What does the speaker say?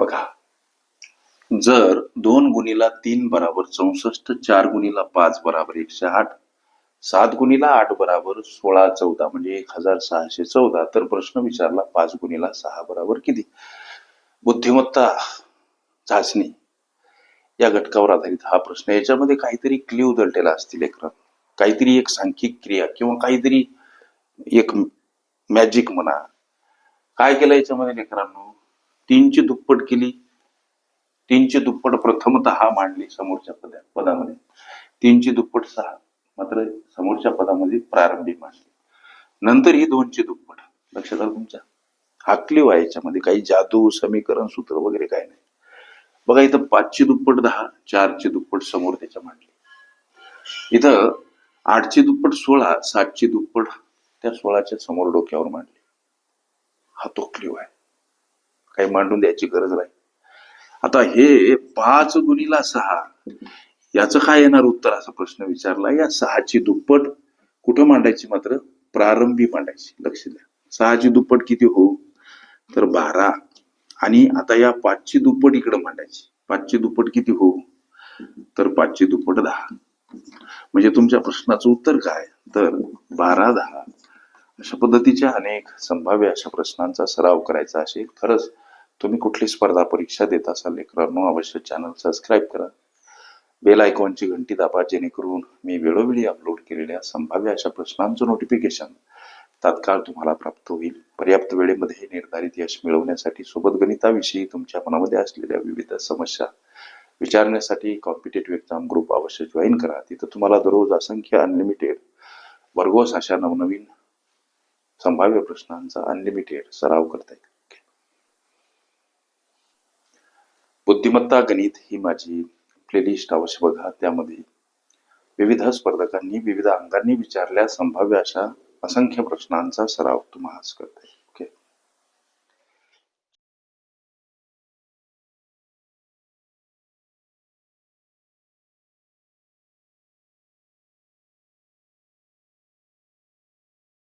बघा. जर दोन गुणीला तीन बराबर चौसष्ट चार गुणीला पाच बराबर एकशे आठ सात गुणीला आठ बराबर सोळा चौदा म्हणजे एक हजार सहाशे चौदा तर प्रश्न विचारला पाच गुणीला सहा बराबर किती? बुद्धिमत्ता चाचणी. या घटकावर आधारित हा प्रश्न. याच्यामध्ये काहीतरी क्ल्यू दलटेला असतील लेखन काहीतरी एक सांख्यिक क्रिया किंवा काहीतरी एक मॅजिक म्हणा. काय केलं याच्यामध्ये लेकरांनो? तीनची दुप्पट केली. तीनची दुप्पट प्रथमतः मांडली समोरच्या पदा पदामध्ये. तीनची दुप्पट सहा. मात्र समोरच्या पदामध्ये प्रारंभी मांडली. नंतर ही दोनची दुप्पट. लक्षात आलं तुमच्या? हाकली आहे याच्यामध्ये. काही जादू समीकरण सूत्र वगैरे काही नाही. बघा इथं पाचची दुप्पट दहा चारची दुप्पट समोर त्याच्या मांडली. इथं आठची दुप्पट सोळा सातची दुप्पट त्या सोळाच्या समोर डोक्यावर मांडली. हा तो क्लिव आहे काही मांडून द्यायची गरज नाही. आता हे पाच गुणीला सहा याचं काय येणार उत्तर? असा प्रश्न विचारला. या सहाची दुप्पट कुठं मांडायची मात्र? प्रारंभी मांडायची. लक्ष द्या. सहाची दुप्पट किती हो? तर बारा. आणि आता या पाचची दुप्पट इकडं मांडायची. पाचची दुप्पट किती हो? तर पाचची दुप्पट दहा. म्हणजे तुमच्या प्रश्नाचं उत्तर काय? तर बारा दहा. अशा पद्धतीच्या अनेक संभाव्य अशा प्रश्नांचा सराव करायचा असेल. खरंच तुम्ही कुठली स्पर्धा परीक्षा देत असाल लेकरांनो अवश्य चॅनल सबस्क्राईब करा. बेल आयकॉनची घंटी दाबा जेणेकरून मी वेळोवेळी अपलोड केलेल्या संभाव्य अशा प्रश्नांचं नोटिफिकेशन तात्काळ तुम्हाला प्राप्त होईल. पर्याप्त वेळेमध्ये निर्धारित यश मिळवण्यासाठी सोबत गणिताविषयी तुमच्या मनामध्ये असलेल्या विविध समस्या विचारण्यासाठी कॉम्पिटेटिव्ह एक्झाम ग्रुप अवश्य जॉईन करा. तिथं तुम्हाला दररोज असंख्य अनलिमिटेड वर्गोस अशा नवनवीन संभाव्य प्रश्नांचा अनलिमिटेड सराव करता येईल. बुद्धिमत्ता गणित ही माझी प्लेलिस्ट अवश्य बघा. त्यामध्ये विविध स्पर्धकांनी विविध अंगांनी विचारल्या संभाव्य अशा असंख्य प्रश्नांचा सराव तुम्हाला करते.